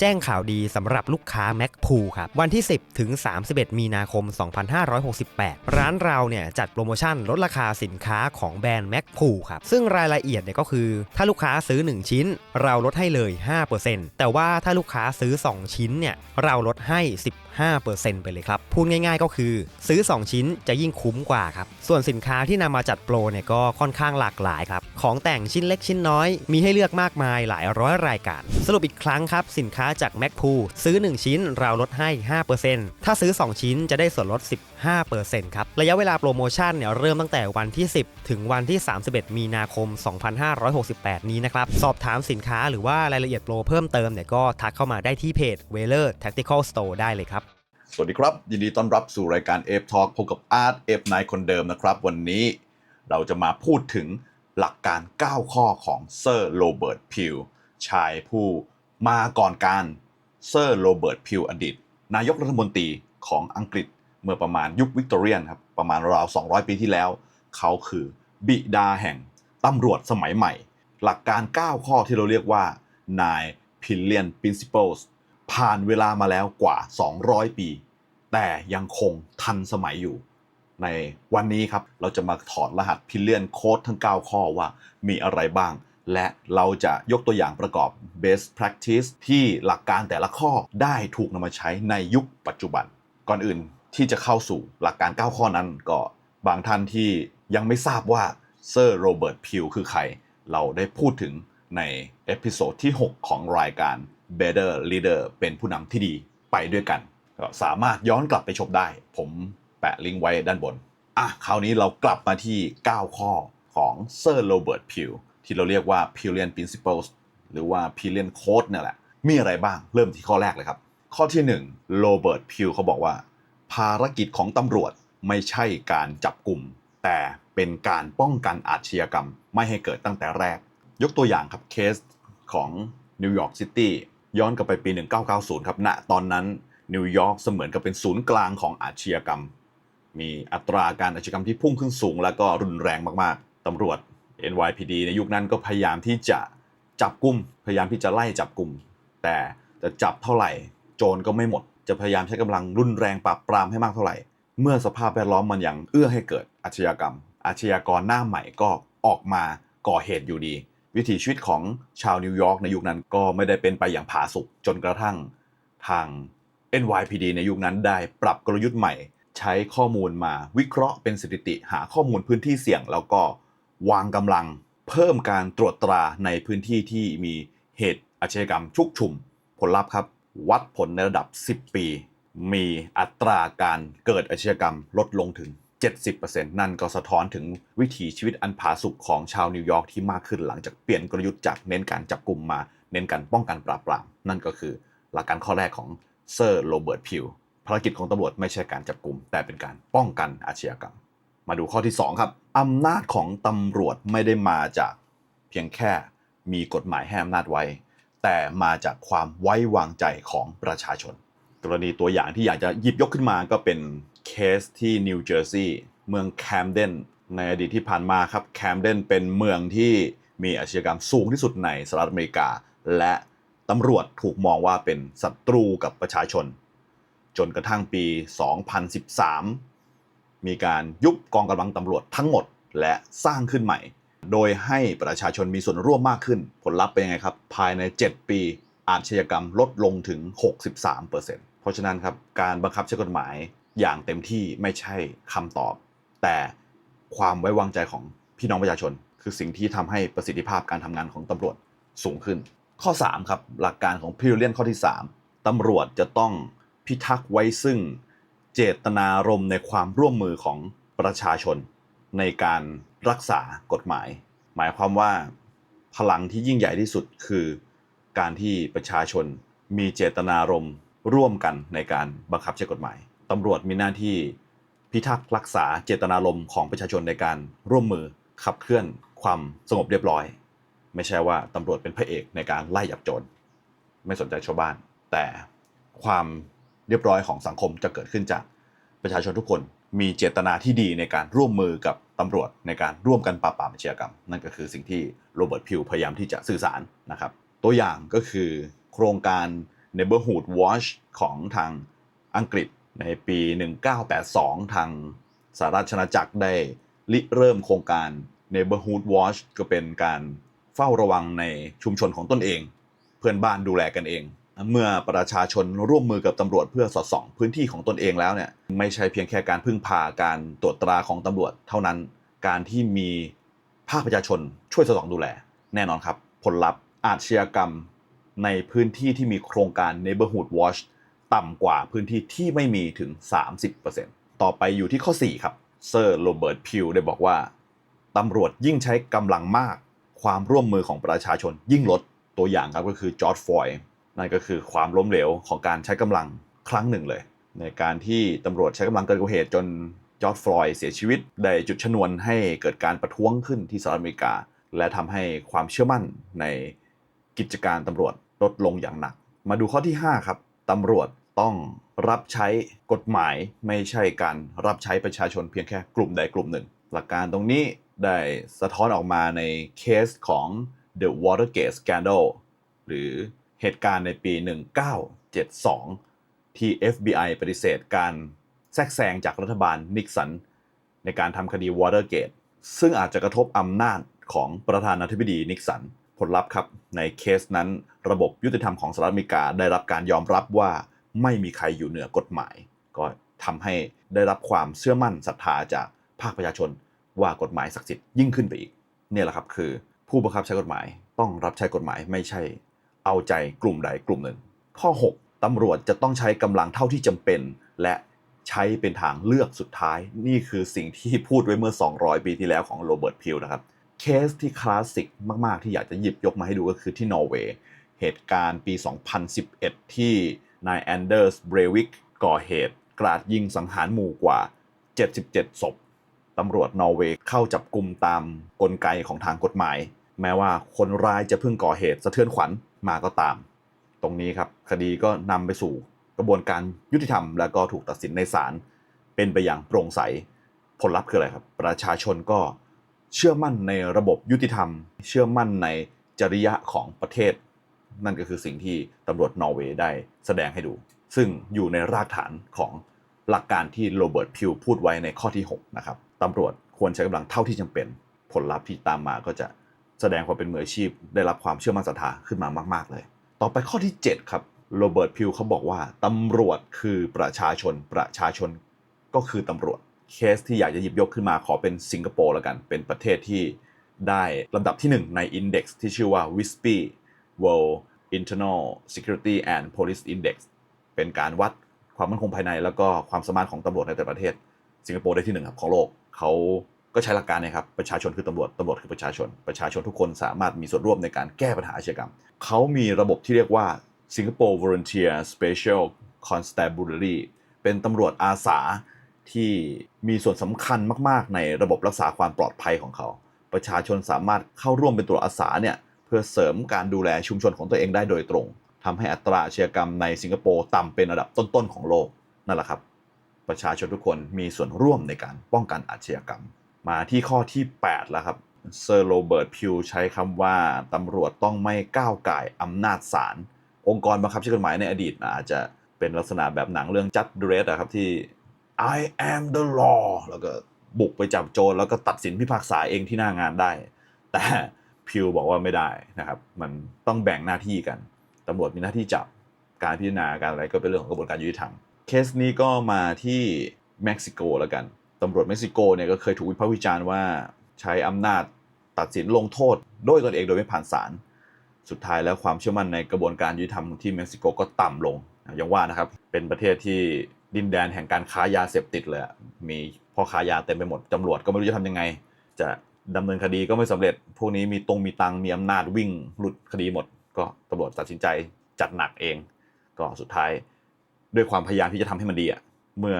แจ้งข่าวดีสำหรับลูกค้า Mac p o o ครับ วันที่ 10 ถึง 31 มีนาคม 2568 ร้านเราเนี่ยจัดโปรโมชั่นลดราคาสินค้าของแบรนด์ Mac p o o ครับ ซึ่งรายละเอียดเนี่ยก็คือ ถ้าลูกค้าซื้อ 1 ชิ้น เราลดให้เลย 5%แต่ว่าถ้าลูกค้าซื้อ 2 ชิ้นเนี่ยเราลดให้ 15%ไปเลยครับ พูดง่าย ๆ ก็คือ ซื้อ 2 ชิ้นจะยิ่งคุ้มกว่าครับ ส่วนสินค้าที่นำมาจัดโปรเนี่ยก็ค่อนข้างหลากหลายครับ ของแต่งชิ้นเล็กชิ้นน้อย มีให้เลือกมากมายหลายร้อยรายการ สรุปอีกครั้งครับ สินค้าจาก Mac p o o ซื้อ 1 ชิ้นเราลดให้ 5%ถ้าซื้อ 2 ชิ้นจะได้ส่วนลด 15%ครับ ระยะเวลาโปรโมชั่นเนี่ยเริ่มตั้งแต่วันที่ 10 ถึงวันที่ 31 มีนาคม 2568 นี้นะครับ สอบถามสินค้าหรือว่ารายละเอียดโปรเพิ่มเติมเนี่ยก็ทักเข้ามาได้ที่เพจ w e l e r Tactical Store ได้เลยครับสวัสดีครับ ยินดีต้อนรับสู่รายการ a อ Talk พบกับอาร์ตเอฟนายคนเดิมนะครับ วันนี้เราจะมาพูดถึง หลักการ 9 ข้อของเซอร์โรเบิร์ตพิวชายผู้มาก่อนการเซอร์โรเบิร์ตพิวอดีต นายกรัฐมนตรีของอังกฤษเมื่อประมาณยุควิกตอเรียนครับประมาณราว 200 ปีที่แล้ว เขาคือบิดาแห่งตำรวจสมัยใหม่ หลักการ 9 ข้อที่เราเรียกว่า nine pillion principles ผ่านเวลามาแล้วกว่า 200 ปี แต่ยังคงทันสมัยอยู่ ในวันนี้ครับ เราจะมาถอดรหัสพิเลียนโค้ดทั้ง 9 ข้อว่ามีอะไรบ้าง และเราจะยกตัวอย่างประกอบ best practice ที่หลักการแต่ละข้อได้ถูกนำมาใช้ในยุคปัจจุบัน ก่อนอื่นที่จะเข้าสู่หลักการ 9 ข้อนั้นก็บางท่านที่ยังไม่ทราบว่าเซอร์โรเบิร์ตพิวคือใคร เราได้พูดถึงในเอพิโซดที่ 6 ของรายการ Better Leader เป็นผู้นำที่ดีไปด้วยกัน ก็สามารถย้อนกลับไปชมได้ ผม ปะลิงก์ไว้ด้านบน อะ คราวนี้เรากลับมาที่ 9 ข้อของเซอร์โรเบิร์ตพิวที่เราเรียกว่า Pillian Principles หรือว่า Pillian Code เนี่ยแหละ มีอะไรบ้างเริ่มที่ข้อแรกเลยครับ ข้อที่1โรเบิร์ตพิวเขาบอกว่า ภารกิจของตำรวจไม่ใช่การจับกลุ่ม แต่เป็นการป้องกันอาชญากรรม ไม่ให้เกิดตั้งแต่แรก ยกตัวอย่างครับเคสของนิวยอร์กซิตี้ย้อนกลับไปปี 1990 ครับณตอนนั้นนิวยอร์กเสมือนกับเป็นศูนย์กลางของอาชญากรรม มีอัตราการอาชญากรรมที่พุ่งขึ้นสูง และก็รุนแรงมากๆตำรวจ NYPD ในยุคนั้นก็พยายามที่จะจับกลุ่มพยายามที่จะไล่จับกลุ่มแต่จะจับเท่าไหร่ โจรก็ไม่หมด จะพยายามใช้กำลังรุนแรงปราบปรามให้มากเท่าไหร่ เมื่อสภาพแวดล้อมมันยังเอื้อให้เกิดอาชญากรรม อาชญากรหน้าใหม่ก็ออกมาก่อเหตุอยู่ดี วิถีชีวิตของชาวนิวยอร์กในยุคนั้นก็ไม่ได้เป็นไปอย่างผาสุกจนกระทั่ง ทาง NYPD ในยุคนั้นได้ปรับกลยุทธ์ใหม่ ใช้ข้อมูลมาวิเคราะห์เป็นสถิติ หาข้อมูลพื้นที่เสี่ยง แล้วก็วางกำลังเพิ่มการตรวจตราในพื้นที่ที่มีเหตุอาชญากรรมชุกชุม ผลลัพธ์ครับ วัดผลในระดับ 10 ปี มีอัตราการเกิดอาชญากรรมลดลงถึง 70%นั่นก็สะท้อนถึงวิถีชีวิตอันผาสุกของชาวนิวยอร์กที่มากขึ้นหลังจากเปลี่ยนกลยุทธ์จากเน้นการจับกลุ่มมาเน้นการป้องกันปราบปรามนั่นก็คือหลักการข้อแรกของเซอร์โรเบิร์ตพิว ภารกิจของตำรวจไม่ใช่การจับกลุ่มแต่เป็นการป้องกันอาชญากรรม มาดูข้อที่ 2 ครับอำนาจของตำรวจไม่ได้มาจากเพียงแค่มีกฎหมายให้อำนาจไว้ แต่มาจากความไว้วางใจของประชาชน กรณีตัวอย่างที่อยากจะหยิบยกขึ้นมาก็เป็นเคสที่นิวเจอร์ซีย์เมืองแคมเดนในอดีตที่ผ่านมาครับแคมเดนเป็นเมืองที่มีอาชญากรรมสูงที่สุดในสหรัฐอเมริกา และตำรวจถูกมองว่าเป็นศัตรูกับประชาชน จนกระทั่งปี 2013 มีการยุบกองกำลังตำรวจทั้งหมดและสร้างขึ้นใหม่ โดยให้ประชาชนมีส่วนร่วมมากขึ้น ผลลัพธ์เป็นยังไงครับ ภายใน 7 ปีอาชญากรรมลดลงถึง 63%เพราะฉะนั้นครับการบังคับใช้กฎหมายอย่างเต็มที่ไม่ใช่คำตอบ แต่ความไว้วางใจของพี่น้องประชาชน คือสิ่งที่ทำให้ประสิทธิภาพการทำงานของตำรวจสูงขึ้น ข้อ 3 ครับ หลักการของพิเรียนข้อที่ 3 ตำรวจจะต้อง พิทักษ์ไว้ซึ่งเจตนารมณ์ในความร่วมมือของประชาชน ในการรักษากฎหมาย หมายความว่าพลังที่ยิ่งใหญ่ที่สุดคือการที่ประชาชนมีเจตนารมณ์ร่วมกันในการบังคับใช้กฎหมาย ตำรวจมีหน้าที่พิทักษ์รักษาเจตนารมณ์ของประชาชนในการร่วมมือขับเคลื่อนความสงบเรียบร้อย ไม่ใช่ว่าตำรวจเป็นพระเอกในการไล่จับโจรไม่สนใจชาวบ้าน แต่ความ เรียบร้อยของสังคมจะเกิดขึ้นจากประชาชนทุกคนมีเจตนาที่ดีในการร่วมมือกับตำรวจในการร่วมกันปราบปรามอาชญากรรม นั่นก็คือสิ่งที่โรเบิร์ตพิวพยายามที่จะสื่อสารนะครับ ตัวอย่างก็คือโครงการ Neighborhood Watch ของทางอังกฤษในปี 1982 ทางสหราชอาณาจักรได้ริเริ่มโครงการ Neighborhood Watch ก็เป็นการเฝ้าระวังในชุมชนของตนเอง เพื่อนบ้านดูแลกันเอง เมื่อประชาชนร่วมมือกับตำรวจเพื่อสอดส่องพื้นที่ของตนเองแล้วเนี่ยไม่ใช่เพียงแค่การพึ่งพาการตรวจตราของตำรวจเท่านั้น การที่มีภาคประชาชนช่วยสอดส่องดูแล แน่นอนครับ ผลลัพธ์อาชญากรรมในพื้นที่ที่มีโครงการ Neighborhood Watch ต่ำกว่าพื้นที่ที่ไม่มีถึง 30%ต่อไปอยู่ที่ข้อ 4 ครับเซอร์โรเบิร์ตพิวได้บอกว่าตำรวจยิ่งใช้กำลังมาก ความร่วมมือของประชาชนยิ่งลดตัวอย่างครับก็คือจอร์ดฟอย นั่นก็คือความล้มเหลวของการใช้กำลังครั้งหนึ่งเลย ในการที่ตำรวจใช้กำลังเกินกว่าเหตุจนจอร์ดฟลอยด์เสียชีวิตได้จุดชนวนให้เกิดการประท้วงขึ้นที่สหรัฐอเมริกา และทำให้ความเชื่อมั่นในกิจการตำรวจลดลงอย่างหนัก มาดูข้อที่ 5 ครับตำรวจต้องรับใช้กฎหมายไม่ใช่การรับใช้ประชาชนเพียงแค่กลุ่มใดกลุ่มหนึ่ง หลักการตรงนี้ได้สะท้อนออกมาในเคสของ The Watergate Scandal หรือ เหตุการณ์ในปี 1972 ที่ FBI ปฏิเสธการแทรกแซงจากรัฐบาลนิกสัน ในการทำคดี Watergate ซึ่งอาจจะกระทบอำนาจของประธานาธิบดีนิกสัน ผลลัพธ์ครับในเคสนั้น ระบบยุติธรรมของสหรัฐอเมริกาได้รับการยอมรับว่าไม่มีใครอยู่เหนือกฎหมาย ก็ทำให้ได้รับความเชื่อมั่นศรัทธาจากภาคประชาชนว่ากฎหมายศักดิ์สิทธิ์ยิ่งขึ้นไปอีก เนี่ยแหละครับคือ ผู้บังคับใช้กฎหมายต้องรับใช้กฎหมายไม่ใช่ เอาใจกลุ่มใดกลุ่มหนึ่ง ข้อ 6ตำรวจจะต้องใช้กำลังเท่าที่จำเป็น และใช้เป็นทางเลือกสุดท้าย นี่คือสิ่งที่พูดไว้เมื่อ 200 ปีที่แล้วของโรเบิร์ตพิวนะครับเคสที่คลาสสิกมาก ๆ ที่อยากจะหยิบยกมาให้ดูก็คือที่นอร์เวย์เหตุการณ์ปี 2011 ที่นายแอนเดอร์สเบรวิกก่อเหตุกราดยิงสังหารหมู่กว่า 77 ศพตำรวจนอร์เวย์เข้าจับกลุ่มตามกลไกของทางกฎหมาย แม้ว่าคนร้ายจะเพิ่งก่อเหตุสะเทือนขวัญมาก็ตาม ตรงนี้ครับคดีก็นำไปสู่กระบวนการยุติธรรม และก็ถูกตัดสินในศาลเป็นไปอย่างโปร่งใสผลลัพธ์คืออะไรครับ ประชาชนก็เชื่อมั่นในระบบยุติธรรม เชื่อมั่นในจริยะของประเทศ นั่นก็คือสิ่งที่ตำรวจนอร์เวย์ได้แสดงให้ดู ซึ่งอยู่ในรากฐานของหลักการที่โรเบิร์ตพิวพูดไว้ในข้อที่ 6 นะครับตำรวจควรใช้กำลังเท่าที่จำเป็น ผลลัพธ์ที่ตามมาก็จะ แสดงความเป็นมืออาชีพ ได้รับความเชื่อมั่นศรัทธาขึ้นมามาก ๆ เลย ต่อไปข้อที่ 7 ครับโรเบิร์ตพิวเขาบอกว่าตำรวจคือประชาชนประชาชนก็คือตำรวจเคสที่อยากจะหยิบยกขึ้นมาขอเป็นสิงคโปร์แล้วกัน เป็นประเทศที่ได้ลำดับที่ 1 ใน Index ที่ชื่อว่า WISPY World Internal Security and Police Index เป็นการวัดความมั่นคงภายในแล้วก็ความสามารถของตำรวจในแต่ประเทศ สิงคโปร์ได้ที่หนึ่งครับของโลกเขา ก็ใช้หลักการเนยครับประชาชนคือตำรวจตำรวจคือประชาชน ประชาชนทุกคนสามารถมีส่วนร่วมในการแก้ปัญหาอาชญากรรม เขามีระบบที่เรียกว่า Singapore Volunteer Special Constabulary เป็นตำรวจอาสาที่มีส่วนสำคัญมาก ๆ ในระบบรักษาความปลอดภัยของเขา ประชาชนสามารถเข้าร่วมเป็นตัวอาสาเนี่ยเพื่อเสริมการดูแลชุมชนของตัวเองได้โดยตรงทำให้อัตราอาชญากรรมในสิงคโปร์ต่ำเป็นอันดับต้น ๆ ของโลกนั่นแหละครับ ประชาชนทุกคนมีส่วนร่วมในการป้องกันอาชญากรรม มาที่ข้อที่ 8 แล้วครับเซอร์โรเบิร์ตพิวใช้คำว่าตำรวจต้องไม่ก้าวไก่อำนาจศาลองค์กรบังคับใช้กฎหมายในอดีตอาจจะเป็นลักษณะแบบหนังเรื่องจัดเดรสอะครับที่ I am the law แล้วก็บุกไปจับโจรแล้วก็ตัดสินพิพากษาเองที่หน้างานได้ แต่พิวบอกว่าไม่ได้นะครับ มันต้องแบ่งหน้าที่กันตำรวจมีหน้าที่จับการพิจารณาการอะไรก็เป็นเรื่องของกระบวนการยุติธรรมเคสนี้ก็มาที่เม็กซิโกแล้วกัน ตำรวจเม็กซิโกเนี่ยก็เคยถูกวิพากษ์วิจารณ์ว่าใช้อำนาจตัดสินลงโทษด้วยตนเองโดยไม่ผ่านศาลสุดท้ายแล้วความเชื่อมั่นในกระบวนการยุติธรรมที่เม็กซิโกก็ต่ำลงอย่างว่านะครับเป็นประเทศที่ดินแดนแห่งการค้ายาเสพติดเลยมีพ่อค้ายาเต็มไปหมดตำรวจก็ไม่รู้จะทำยังไง จะดำเนินคดีก็ไม่สำเร็จ พวกนี้มีตรงมีตังมีอำนาจวิ่งหลุดคดีหมด ก็ตำรวจตัดสินใจจัดหนักเอง ก็สุดท้ายด้วยความพยายามที่จะทำให้มันดีอะเมื่อ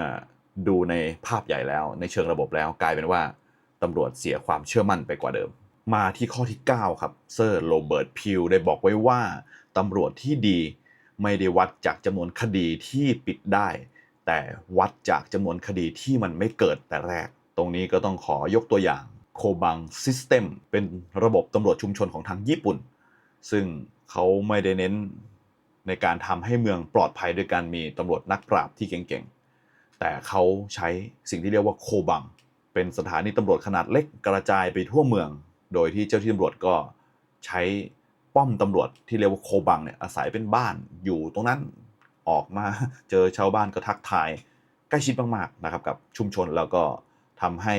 ดูในภาพใหญ่แล้วในเชิงระบบแล้วกลายเป็นว่าตำรวจเสียความเชื่อมั่นไปกว่าเดิม มาที่ข้อที่ 9 ครับเซอร์โรเบิร์ตพิวได้บอกไว้ว่าตำรวจที่ดีไม่ได้วัดจากจำนวนคดีที่ปิดได้ แต่วัดจากจำนวนคดีที่มันไม่เกิดแต่แรก ตรงนี้ก็ต้องขอยกตัวอย่างโคบังซิสเต็มเป็นระบบตำรวจชุมชนของทางญี่ปุ่น ซึ่งเขาไม่ได้เน้นในการทำให้เมืองปลอดภัยด้วยการมีตำรวจนักปราบที่เก่ง แต่เขาใช้สิ่งที่เรียกว่าโคบัง เป็นสถานีตำรวจขนาดเล็กกระจายไปทั่วเมือง โดยที่เจ้าที่ตำรวจก็ใช้ป้อมตำรวจที่เรียกว่าโคบังเนี่ยอาศัยเป็นบ้านอยู่ตรงนั้นออกมาเจอชาวบ้านก็ทักทาย ใกล้ชิดมากๆนะครับกับชุมชนแล้วก็ทำให้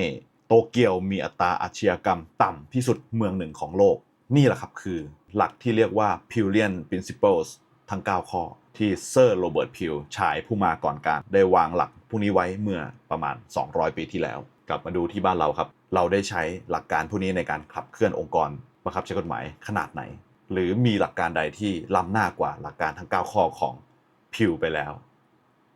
โตเกียวมีอัตราอาชญากรรมต่ำที่สุดเมืองหนึ่งของโลก นี่แหละครับคือหลักที่เรียกว่า Pillian Principles ทั้ง 9 ข้อที่เซอร์โรเบิร์ตพิวชายผู้มาก่อนการ ได้วางหลักพวกนี้ไว้เมื่อประมาณ 200 ปีที่แล้ว กลับมาดูที่บ้านเราครับ เราได้ใช้หลักการพวกนี้ในการขับเคลื่อนองค์กรบังคับใช้กฎหมายขนาดไหน หรือมีหลักการใดที่ล้ำหน้ากว่าหลักการทั้ง 9 ข้อของพิวไปแล้ว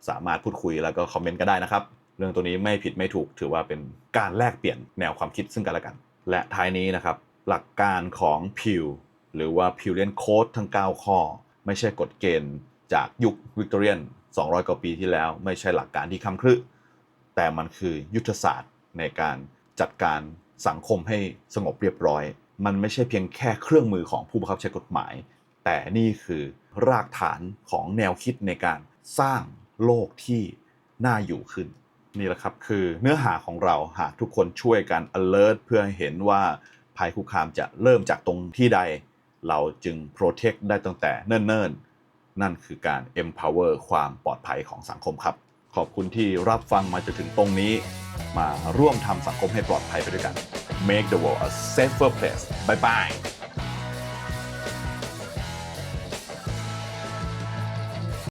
สามารถพูดคุยแล้วก็คอมเมนต์กันได้นะครับ เรื่องตัวนี้ไม่ผิดไม่ถูกถือว่าเป็นการแลกเปลี่ยนแนวความคิดซึ่งกันและกัน และท้ายนี้นะครับหลักการของพิวหรือว่าพิวเลียนโค้ดทั้ง 9 ข้อ ไม่ใช่กฎเกณฑ์จากยุควิกตอเรียน 200 กว่าปีที่แล้ว ไม่ใช่หลักการที่คำครึแต่มันคือยุทธศาสตร์ในการจัดการสังคมให้สงบเรียบร้อย มันไม่ใช่เพียงแค่เครื่องมือของผู้บังคับใช้กฎหมาย แต่นี่คือรากฐานของแนวคิดในการสร้างโลกที่น่าอยู่ขึ้น นี่แหละครับคือเนื้อหาของเราหากทุกคนช่วยกัน alert เพื่อให้เห็นว่าภัยคุกคามจะเริ่มจากตรงที่ใด เราจึง protect ได้ตั้งแต่เนิ่นๆ นั่นคือการ empower ความปลอดภัยของสังคมครับ ขอบคุณที่รับฟังมาจนถึงตรงนี้ มาร่วมทำสังคมให้ปลอดภัยไปด้วยกัน make the world a safer place bye bye